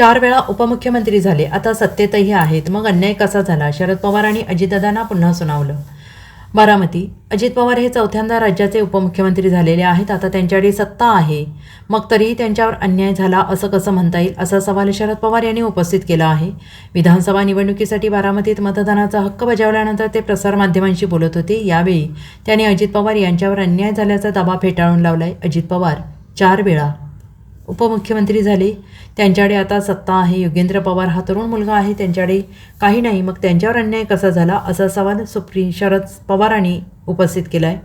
चार वेळा उपमुख्यमंत्री झाले. आता सत्तेतही आहेत. मग अन्याय कसा झाला? शरद पवार आणि अजितदादांना पुन्हा सुनावलं. बारामती. अजित पवार हे चौथ्यांदा राज्याचे उपमुख्यमंत्री झालेले आहेत. आता त्यांच्याकडे सत्ता आहे. मग तरीही त्यांच्यावर अन्याय झाला असं कसं म्हणता येईल? असा सवाल शरद पवार यांनी उपस्थित केला आहे. विधानसभा निवडणुकीसाठी बारामतीत मतदानाचा हक्क बजावल्यानंतर ते प्रसारमाध्यमांशी बोलत होते. यावेळी त्यांनी अजित पवार यांच्यावर अन्याय झाल्याचा दाबा फेटाळून लावलाय. अजित पवार चार वेळा उपमुख्यमंत्री झाले. त्यांच्याकडे आता सत्ता आहे. योगेंद्र पवार हा तरुण मुलगा आहे. त्यांच्याकडे काही नाही. मग त्यांच्यावर अन्याय कसा झाला? असा सवाल सुप्री शरद पवारांनी उपस्थित केला आहे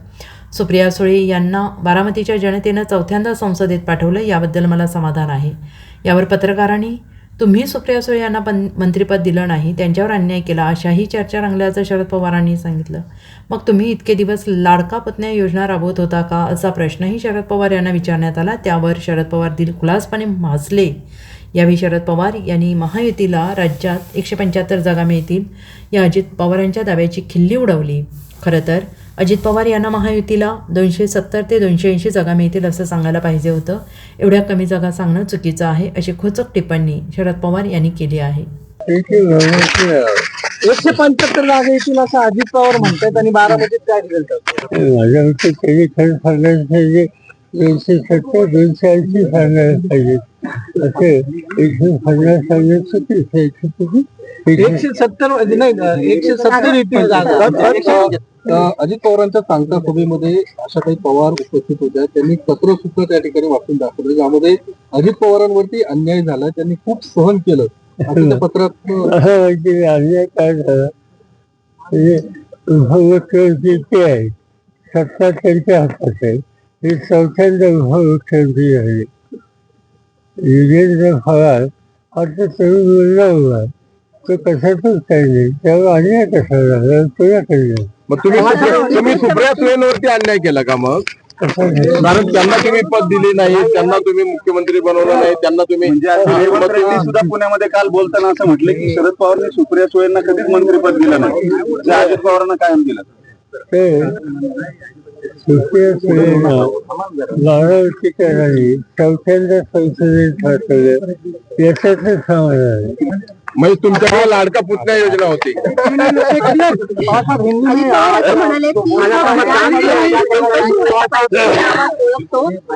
सुप्रिया सुळे यांना बारामतीच्या जनतेनं चौथ्यांदा संसदेत पाठवलं. याबद्दल मला समाधान आहे. यावर पत्रकारांनी तुम्ही सुप्रिया सुळे यांना पण मंत्रिपद दिलं नाही त्यांच्यावर अन्याय केला अशाही चर्चा रंगल्याचं शरद पवारांनी सांगितलं. मग तुम्ही इतके दिवस लाडका पत्न्या योजना राबवत होता का असा प्रश्नही शरद पवार यांना विचारण्यात आला. त्यावर शरद पवार दिलखुलासपणे भाजले यावेळी शरद पवार यांनी महायुतीला राज्यात एकशे पंच्याहत्तर जागा मिळतील. या अजित पवार यांच्या दाव्याची खिल्ली उडवली. खरं तर अजित पवार यांना महायुतीला दोनशे सत्तर ते दोनशे ऐंशी जागा मिळतील असं सांगायला पाहिजे होतं. एवढ्या कमी जागा सांगणं चुकीचं आहे अशी खोचक टिप्पणी शरद पवार यांनी केली आहे. एकशे पंच्याहत्तर जागा येतील असं अजित पवार म्हणतात आणि बारामतीत काय माझ्या दोनशे सत्तर दोनशे ऐंशी सांगायला पाहिजे. असे एकशे पन्नास सांगणं चुकीचं आहे. एकशे सत्तर नाही एकशे सत्तर येतील अजित पवारांच्या सांगता सभेमध्ये अशा काही पवार उपस्थित होत्या त्यांनी पत्र सुद्धा त्या ठिकाणी वाचून दाखवलं. ज्यामध्ये अजित पवारांवरती अन्याय झाला. त्यांनी खूप सहन केलं. असं पत्रात अन्याय काय झाला म्हणजे आहे सत्ता त्यांच्या हातात आहे. हे चौथ्यांदा उपमुख्यमंत्री झाले योगेंद्र पवार आता तरुण मुलगा उभा तो कशातच काही नाही. त्यावर अन्याय कसा झाला तुझ्याकडे नाही. मग तुम्ही सुप्रिया- तुम्ही सुप्रिया सुळेंवरती अन्याय केला का मग? कारण त्यांना तुम्ही पद दिले नाही त्यांना तुम्ही मुख्यमंत्री बनवलं नाही त्यांना तुम्ही रेवंत रेड्डी सुद्धा पुण्यामध्ये काल बोलताना असं म्हटलं की शरद पवारने सुप्रिया सुळेंना कधीच मंत्रिपद दिलं नाही. जे अजित पवारांना कायम दिलं. ते सुप्रिया सुळेंना बारावतीकरांनी चौथ्यांदा संसदेत पाठवलं याच्यातच समाधान. आहे म्हणजे तुमच्याकडे लाडका पुतण्या योजना होती.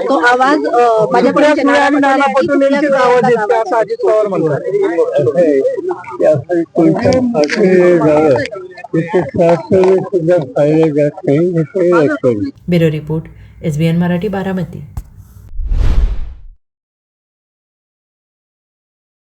तो आवाज अ, आवाज bureau report S B N Marathi Baramati.